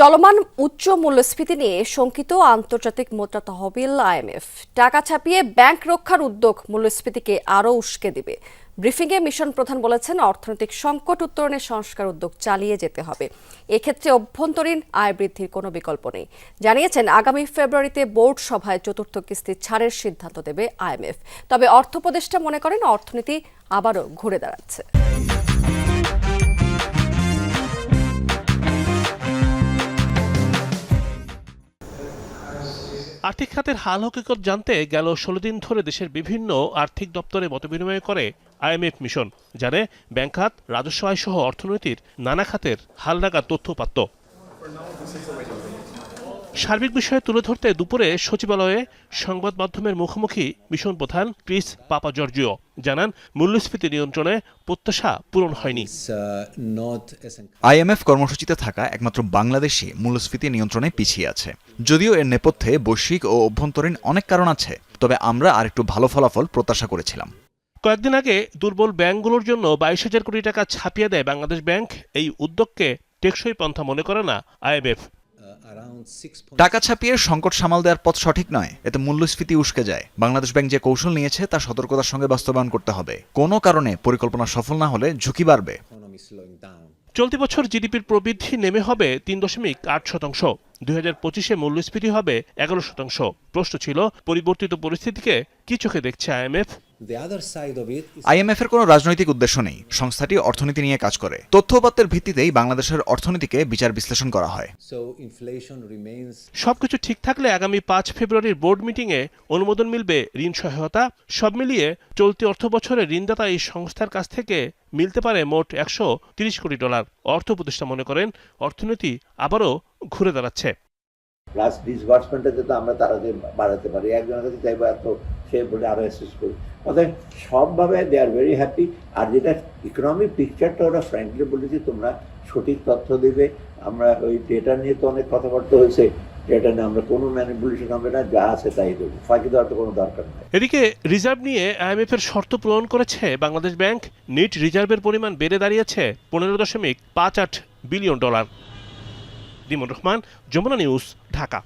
চলমান উচ্চ মূল্যস্ফীতি নিয়ে শঙ্কিত আন্তর্জাতিক মুদ্রা তহবিল আইএমএফ। টাকা ছাপিয়ে ব্যাংক রক্ষার উদ্যোগ মূল্যস্ফীতিকে আরও উস্কে দিবে। ব্রিফিংয়ে মিশন প্রধান বলেছেন, অর্থনৈতিক সংকট উত্তরণে সংস্কার উদ্যোগ চালিয়ে যেতে হবে। এক্ষেত্রে অভ্যন্তরীণ আয় বৃদ্ধির কোনো বিকল্প নেই। জানিয়েছেন, আগামী ফেব্রুয়ারিতে বোর্ড সভায় চতুর্থ কিস্তি ছাড়ের সিদ্ধান্ত দেবে আইএমএফ। তবে অর্থোপদেষ্টা মনে করেন, অর্থনীতি আবারও ঘুরে দাঁড়াচ্ছে। আর্থিক খাতের হাল হকিকত জানতে গেল ষোলো দিন ধরে দেশের বিভিন্ন আর্থিক দপ্তরে মতবিনিময় করে আইএমএফ মিশন জানে ব্যাংক খাত, রাজস্ব আয় সহ অর্থনীতির নানা খাতের হালনাগা তথ্যপাত্য সার্বিক বিষয়ে তুলে ধরতে দুপুরে সচিবালয়ে সংবাদ মাধ্যমের মুখোমুখি মিশন প্রধান ক্রিস পাপা জর্জিও জানান মূল্যস্ফীতি নিয়ন্ত্রণে প্রত্যাশা পূরণ হয়নি। Uh. আইএমএফ কর্মসূচিতে থাকা একমাত্র বাংলাদেশই মূল্যস্ফীতি নিয়ন্ত্রণে পিছিয়ে আছে। যদিও এর নেপথ্যে বৈশ্বিক ও অভ্যন্তরীণ অনেক কারণ আছে তবে আমরা আরেকটু ভালো ফলাফল প্রত্যাশা করেছিলাম। কয়েকদিন আগে দুর্বল ব্যাংকগুলোর জন্য বাইশ হাজার কোটি টাকা ছাপিয়ে দেয় বাংলাদেশ ব্যাংক। এই উদ্যোগকে টেকসই পন্থা মনে করে না আইএমএফ। টাকা ছাপিয়ে সংকট সামাল দেওয়ার পথ সঠিক নয়। এতে মূল্যস্ফীতি উস্কে যায়। বাংলাদেশ ব্যাংক যে কৌশল নিয়েছে তা সতর্কতার সঙ্গে বাস্তবায়ন করতে হবে। কোনো কারণে পরিকল্পনা সফল না হলে ঝুঁকি বাড়বে. চলতি বছর জিডিপির প্রবৃদ্ধি নেমে হবে তিন দশমিক আট শতাংশ। দুই হাজার পঁচিশে মূল্যস্ফীতি হবে এগারো শতাংশ। প্রশ্ন ছিল পরিবর্তিত পরিস্থিতিকে কি চোখে দেখছে IMF? The other side of it is IMF এর কোনো রাজনৈতিক উদ্দেশ্য নেই। সংস্থাটি অর্থনীতি নিয়ে কাজ করে। তথ্যপাত্রের ভিত্তিতেই বাংলাদেশের অর্থনীতিকে বিচার বিশ্লেষণ করা হয়। সবকিছু ঠিক থাকলে আগামী পাঁচ ফেব্রুয়ারির বোর্ড মিটিংয়ে অনুমোদন মিলবে ঋণ সহায়তা। সব মিলিয়ে চলতি অর্থ বছরে ঋণদাতা এই সংস্থার কাছ থেকে মিলতে পারে মোট একশো তিরিশ কোটি ডলার। অর্থ উপদেষ্টা মনে করেন অর্থনীতি আবারও ঘুরে দাঁড়াচ্ছে। প্লাস ডিসবার্সমেন্টটা যাতে আমরা তাড়াতাড়ি বাড়াতে পারি। একজনের কাছে চাইব এত সে বলে আরও অ্যাসেস করি অর্থাৎ সবভাবে দে আর ভেরি হ্যাপি আর যেটা ইকোনমিক পিকচারটা ওরা ফ্র্যাঙ্কলি বলেছি, তোমরা সঠিক তথ্য দেবে। আমরা ওই ডেটা নিয়ে তো অনেক কথাবার্তা হয়েছে। ডেটা নিয়ে আমরা কোনো ম্যানিপুলেশন হবে না, যা আছে তাই দেবো। ফাঁকি দেওয়ার তো কোনো দরকার নেই। এদিকে রিজার্ভ নিয়ে আইএমএফ এর শর্ত পূরণ করেছে বাংলাদেশ ব্যাংক। নিট রিজার্ভের পরিমাণ বেড়ে দাঁড়িয়েছে পনেরো দশমিক পাঁচ আট billion dollar Rahman, Jamuna news, Dhaka.